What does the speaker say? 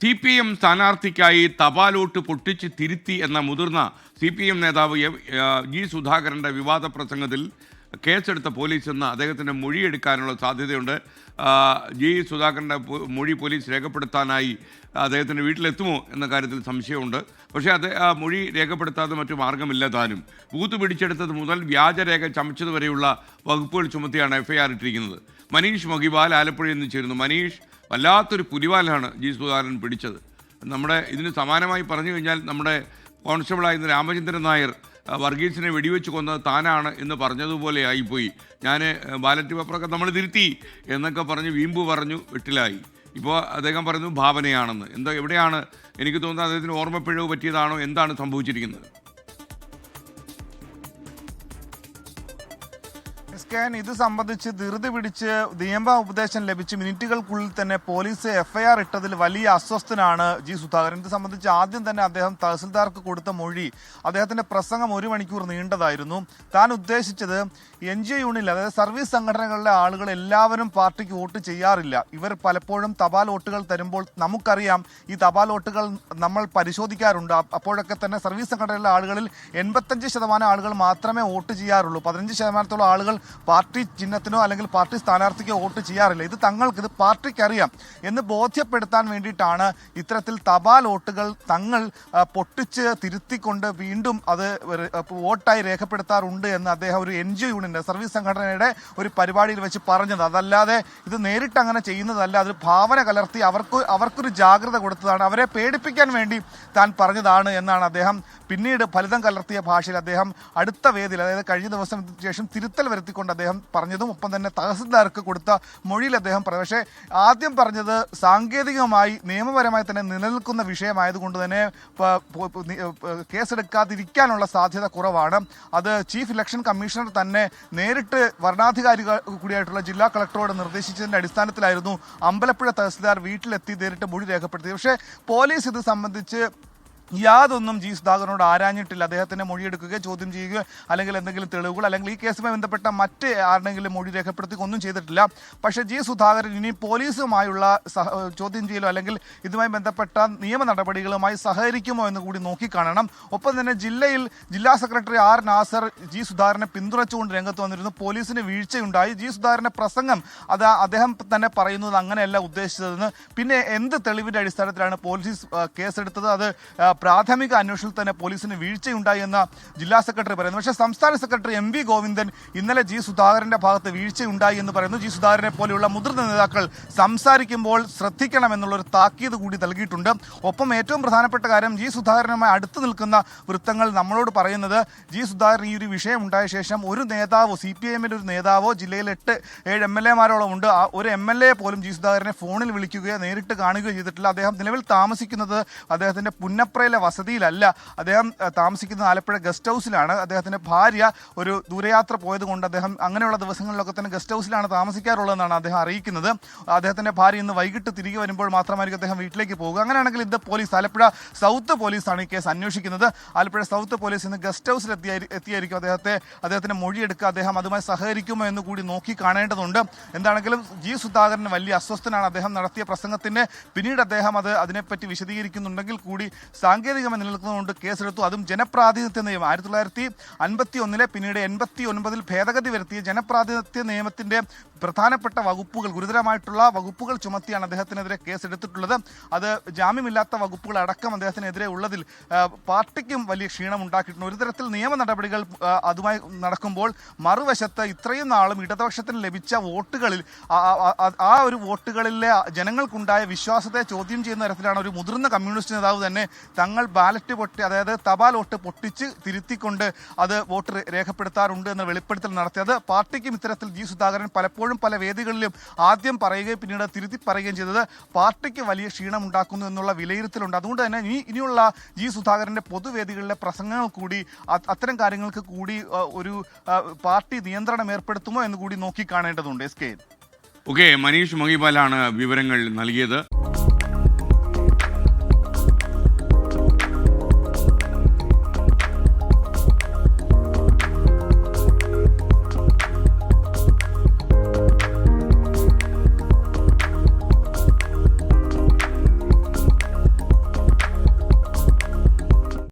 C P M സ്ഥാനാർത്ഥിക്കായി തപാലോട്ട് പൊട്ടിച്ച് തിരുത്തി എന്ന മുതിർന്ന സി പി എം നേതാവ് ജി സുധാകരന്റെ വിവാദ പ്രസംഗത്തിൽ കേസെടുത്ത പോലീസ് ഇന്ന് അദ്ദേഹത്തിന്റെ മൊഴിയെടുക്കാനുള്ള സാധ്യതയുണ്ട്. ജി സുധാകരന്റെ മൊഴി പോലീസ് രേഖപ്പെടുത്താനായി അദ്ദേഹത്തിന്റെ വീട്ടിലെത്തുമോ എന്ന കാര്യത്തിൽ സംശയമുണ്ട്. പക്ഷേ അത് ആ മൊഴി രേഖപ്പെടുത്താതെ മറ്റു മാർഗമില്ല താനും. ബൂത്ത് പിടിച്ചെടുത്തത് മുതൽ വ്യാജരേഖ ചമച്ചതുവരെയുള്ള വകുപ്പുകൾ ചുമത്തിയാണ് എഫ്ഐആർ ഇട്ടിരിക്കുന്നത്. മനീഷ് മൊഹിബാൽ ആലപ്പുഴയിൽ നിന്ന് ചേരുന്നു. മനീഷ് വല്ലാത്തൊരു പുലിവാലാണ് ജി സുധാകരൻ പിടിച്ചത്. നമ്മുടെ ഇതിന് സമാനമായി പറഞ്ഞു കഴിഞ്ഞാൽ നമ്മുടെ കോൺസ്റ്റബിളായിരുന്ന രാമചന്ദ്രൻ നായർ വർഗീസിനെ വെടിവെച്ച് കൊന്നത് താനാണ് എന്ന് പറഞ്ഞതുപോലെ ആയിപ്പോയി. ഞാൻ ബാലറ്റ് പേപ്പറൊക്കെ നമ്മൾ തിരുത്തി എന്നൊക്കെ പറഞ്ഞ് വീമ്പ് പറഞ്ഞു വെട്ടിലായി. ഇപ്പോൾ അദ്ദേഹം പറയുന്നു ഭാവനയാണെന്ന്. എന്താ എവിടെയാണ്? എനിക്ക് തോന്നുന്നത് അദ്ദേഹത്തിന് ഓർമ്മപ്പിഴവ് പറ്റിയതാണോ? എന്താണ് സംഭവിച്ചിരിക്കുന്നത്? സ്കാൻ ഇത് സംബന്ധിച്ച് ധൃതി പിടിച്ച് നിയമ ഉപദേശം ലഭിച്ച് മിനിറ്റുകൾക്കുള്ളിൽ തന്നെ പോലീസ് എഫ്ഐആർ ഇട്ടതിൽ വലിയ അസ്വസ്ഥനാണ് ജി സുധാകരൻ. ഇത് സംബന്ധിച്ച് ആദ്യം തന്നെ അദ്ദേഹം തഹസിൽദാർക്ക് കൊടുത്ത മൊഴി അദ്ദേഹത്തിന്റെ പ്രസംഗം ഒരു മണിക്കൂർ നീണ്ടതായിരുന്നു. താൻ ഉദ്ദേശിച്ചത് എൻ ജി ഒ യൂണിയനിൽ അതായത് സർവീസ് സംഘടനകളിലെ ആളുകൾ എല്ലാവരും പാർട്ടിക്ക് വോട്ട് ചെയ്യാറില്ല. ഇവർ പലപ്പോഴും തപാൽ വോട്ടുകൾ തരുമ്പോൾ നമുക്കറിയാം ഈ തപാൽ വോട്ടുകൾ നമ്മൾ പരിശോധിക്കാറുണ്ട്. അപ്പോഴൊക്കെ തന്നെ സർവീസ് സംഘടനകളിലെ ആളുകളിൽ എൺപത്തഞ്ച് ശതമാനം ആളുകൾ മാത്രമേ വോട്ട് ചെയ്യാറുള്ളൂ. പതിനഞ്ച് ശതമാനത്തോളം ആളുകൾ പാർട്ടി ചിഹ്നത്തിനോ അല്ലെങ്കിൽ പാർട്ടി സ്ഥാനാർത്ഥിക്കോ വോട്ട് ചെയ്യാറില്ല. ഇത് തങ്ങൾക്ക് ഇത് പാർട്ടിക്ക് അറിയാം എന്ന് ബോധ്യപ്പെടുത്താൻ വേണ്ടിയിട്ടാണ് ഇത്തരത്തിൽ തപാൽ വോട്ടുകൾ തങ്ങൾ പൊട്ടിച്ച് തിരുത്തിക്കൊണ്ട് വീണ്ടും അത് വോട്ടായി രേഖപ്പെടുത്താറുണ്ട് എന്ന് അദ്ദേഹം ഒരു എൻ ജി ഒ യൂണിയന്റെ സർവീസ് സംഘടനയുടെ ഒരു പരിപാടിയിൽ വെച്ച് പറഞ്ഞത്. അതല്ലാതെ ഇത് നേരിട്ട് അങ്ങനെ ചെയ്യുന്നതല്ല. അത് ഭാവന കലർത്തി അവർക്ക് അവർക്കൊരു ജാഗ്രത കൊടുത്തതാണ്. അവരെ പേടിപ്പിക്കാൻ വേണ്ടി താൻ പറഞ്ഞതാണ് എന്നാണ് അദ്ദേഹം പിന്നീട് ഫലിതം കലർത്തിയ ഭാഷയിൽ അദ്ദേഹം അടുത്ത വേദിയിൽ അതായത് കഴിഞ്ഞ ദിവസം ശേഷം തിരുത്തൽ വരുത്തിക്കൊണ്ട് അദ്ദേഹം പറഞ്ഞതും ഒപ്പം തന്നെ തഹസിൽദാർക്ക് കൊടുത്ത മൊഴിയിൽ അദ്ദേഹം പറഞ്ഞു പക്ഷേ ആദ്യം പറഞ്ഞത് സാങ്കേതികമായി നിയമപരമായി തന്നെ നിലനിൽക്കുന്ന വിഷയമായതുകൊണ്ട് തന്നെ കേസെടുക്കാതിരിക്കാനുള്ള സാധ്യത കുറവാണ്. അത് ചീഫ് ഇലക്ഷൻ കമ്മീഷണർ തന്നെ നേരിട്ട് വരണാധികാരികൾ കൂടിയായിട്ടുള്ള ജില്ലാ കളക്ടറോട് നിർദ്ദേശിച്ചതിന്റെ അടിസ്ഥാനത്തിലായിരുന്നു അമ്പലപ്പുഴ തഹസിൽദാർ വീട്ടിലെത്തി നേരിട്ട് മൊഴി രേഖപ്പെടുത്തിയത്. പക്ഷേ പോലീസ് ഇത് സംബന്ധിച്ച് യാതൊന്നും ജി സുധാകരനോട് ആരാഞ്ഞിട്ടില്ല. അദ്ദേഹത്തിന്റെ മൊഴിയെടുക്കുകയോ ചോദ്യം ചെയ്യുകയോ അല്ലെങ്കിൽ എന്തെങ്കിലും തെളിവുകൾ അല്ലെങ്കിൽ ഈ കേസുമായി ബന്ധപ്പെട്ട മറ്റ് ആരുടെങ്കിലും മൊഴി രേഖപ്പെടുത്തി ഒന്നും ചെയ്തിട്ടില്ല. പക്ഷേ ജി സുധാകരൻ ഇനി പോലീസുമായുള്ള ചോദ്യം ചെയ്യലോ അല്ലെങ്കിൽ ഇതുമായി ബന്ധപ്പെട്ട നിയമ നടപടികളുമായി സഹകരിക്കുമോ എന്ന് കൂടി നോക്കിക്കാണണം. ഒപ്പം തന്നെ ജില്ലയിൽ ജില്ലാ സെക്രട്ടറി ആർ നാസർ ജി സുധാകരനെ പിന്തുണച്ചുകൊണ്ട് രംഗത്ത് വന്നിരുന്നു. പോലീസിന് വീഴ്ചയുണ്ടായി. ജി സുധാകരന്റെ പ്രസംഗം അത് അദ്ദേഹം തന്നെ പറയുന്നത് അങ്ങനെയല്ല ഉദ്ദേശിച്ചതെന്ന്. പിന്നെ എന്ത് തെളിവിന്റെ അടിസ്ഥാനത്തിലാണ് പോലീസ് കേസെടുത്തത്? അത് പ്രാഥമിക അന്വേഷണത്തിൽ തന്നെ പോലീസിന് വീഴ്ചയുണ്ടായി എന്ന് ജില്ലാ സെക്രട്ടറി പറയുന്നു. പക്ഷേ സംസ്ഥാന സെക്രട്ടറി എം വി ഗോവിന്ദൻ ഇന്നലെ ജി സുധാകരന്റെ ഭാഗത്ത് വീഴ്ചയുണ്ടായി എന്ന് പറയുന്നു. ജി സുധാകരനെ പോലെയുള്ള മുതിർന്ന നേതാക്കൾ സംസാരിക്കുമ്പോൾ ശ്രദ്ധിക്കണം എന്നുള്ള ഒരു താക്കീത് കൂടി നൽകിയിട്ടുണ്ട്. ഒപ്പം ഏറ്റവും പ്രധാനപ്പെട്ട കാര്യം ജി സുധാകരനുമായി അടുത്തു നിൽക്കുന്ന വൃത്തങ്ങൾ നമ്മളോട് പറയുന്നത് ജി സുധാകരൻ ഈ ഒരു വിഷയം ഉണ്ടായ ശേഷം ഒരു നേതാവോ സി പി എമ്മിന്റെ ഒരു നേതാവോ ജില്ലയിൽ എട്ട് ഏഴ് എം എൽ എമാരോളം ഉണ്ട്. ഒരു എം എൽ എ പോലും ജി സുധാകരനെ ഫോണിൽ വിളിക്കുകയോ നേരിട്ട് കാണുകയോ ചെയ്തിട്ടില്ല. അദ്ദേഹം നിലവിൽ താമസിക്കുന്നത് അദ്ദേഹത്തിന്റെ പുന്നപ്രയിലെ വസതിയിലല്ല. അദ്ദേഹം താമസിക്കുന്ന ആലപ്പുഴ ഗസ്റ്റ് ഹൗസിലാണ്. അദ്ദേഹത്തിന്റെ ഭാര്യ ഒരു ദൂരയാത്ര പോയതുകൊണ്ട് അദ്ദേഹം അങ്ങനെയുള്ള ദിവസങ്ങളിലൊക്കെ തന്നെ ഗസ്റ്റ് ഹൗസിലാണ് താമസിക്കാറുള്ളതെന്നാണ് അദ്ദേഹം അറിയിക്കുന്നത്. അദ്ദേഹത്തിന്റെ ഭാര്യ ഇന്ന് വൈകിട്ട് തിരികെ വരുമ്പോൾ മാത്രമായിരിക്കും അദ്ദേഹം വീട്ടിലേക്ക് പോകുക. അങ്ങനെയാണെങ്കിൽ ഇത് പോലീസ് ആലപ്പുഴ സൗത്ത് പോലീസാണ് ഈ കേസ് അന്വേഷിക്കുന്നത്. ആലപ്പുഴ സൗത്ത് പോലീസ് ഇന്ന് ഗസ്റ്റ് ഹൗസിൽ എത്തിയായി എത്തിയായിരിക്കും അദ്ദേഹത്തെ അദ്ദേഹത്തിന്റെ മൊഴിയെടുക്കുക അദ്ദേഹം അതുമായി സഹകരിക്കുമോ എന്ന് കൂടി നോക്കി കാണേണ്ടതുണ്ട്. എന്താണെങ്കിലും ജി സുധാകരന് വലിയ അസ്വസ്ഥനാണ്. അദ്ദേഹം നടത്തിയ പ്രസംഗത്തിന്റെ പിന്നീട് അദ്ദേഹം അത് അതിനെപ്പറ്റി വിശദീകരിക്കുന്നുണ്ടെങ്കിൽ കൂടി സാങ്കേതികമായി നിലനിൽക്കുന്നതുകൊണ്ട് കേസെടുത്തു. അതും ജനപ്രാതിനിധ്യ നിയമം. ആയിരത്തി തൊള്ളായിരത്തി അൻപത്തി ഒന്നിലെ പിന്നീട് എൺപത്തി ഒൻപതിൽ ഭേദഗതി വരുത്തിയ ജനപ്രാതിനിധ്യ നിയമത്തിന്റെ പ്രധാനപ്പെട്ട വകുപ്പുകൾ ഗുരുതരമായിട്ടുള്ള വകുപ്പുകൾ ചുമത്തിയാണ് അദ്ദേഹത്തിനെതിരെ കേസെടുത്തിട്ടുള്ളത്. അത് ജാമ്യമില്ലാത്ത വകുപ്പുകൾ അടക്കം അദ്ദേഹത്തിനെതിരെ ഉള്ളതിൽ പാർട്ടിക്കും വലിയ ക്ഷീണം ഉണ്ടാക്കിയിട്ടുണ്ട്. ഒരു തരത്തിൽ നിയമ നടപടികൾ അതുമായി നടക്കുമ്പോൾ മറുവശത്ത് ഇത്രയും നാളും ഇടതുപക്ഷത്തിന് ലഭിച്ച വോട്ടുകളിൽ ആ ഒരു വോട്ടുകളിലെ ജനങ്ങൾക്കുണ്ടായ വിശ്വാസത്തെ ചോദ്യം ചെയ്യുന്ന തരത്തിലാണ് ഒരു മുതിർന്ന കമ്മ്യൂണിസ്റ്റ് നേതാവ് തന്നെ തങ്ങൾ ബാലറ്റ് പൊട്ടി അതായത് തപാൽ വോട്ട് പൊട്ടിച്ച് തിരുത്തിക്കൊണ്ട് അത് വോട്ട് രേഖപ്പെടുത്താറുണ്ട് എന്ന വെളിപ്പെടുത്തൽ നടത്തിയത് പാർട്ടിക്കും ഇത്തരത്തിൽ ജി സുധാകരൻ പലപ്പോഴും പല വേദികളിലും ആദ്യം പറയുകയും പിന്നീട് തിരുത്തി പറയുകയും ചെയ്തത് പാർട്ടിക്ക് വലിയ ക്ഷീണം ഉണ്ടാക്കുന്നു എന്നുള്ള വിലയിരുത്തലുണ്ട്. അതുകൊണ്ട് തന്നെ ഇനി ഇനിയുള്ള ജി സുധാകരന്റെ പൊതുവേദികളിലെ പ്രസംഗങ്ങൾ കൂടി അത്തരം കാര്യങ്ങൾക്ക് കൂടി ഒരു പാർട്ടി നിയന്ത്രണം ഏർപ്പെടുത്തുമോ എന്ന് കൂടി നോക്കി കാണേണ്ടതുണ്ട്. എസ് കെ ഓക്കെ മനീഷ് മൊഹിബാലാണ് വിവരങ്ങൾ നൽകിയത്.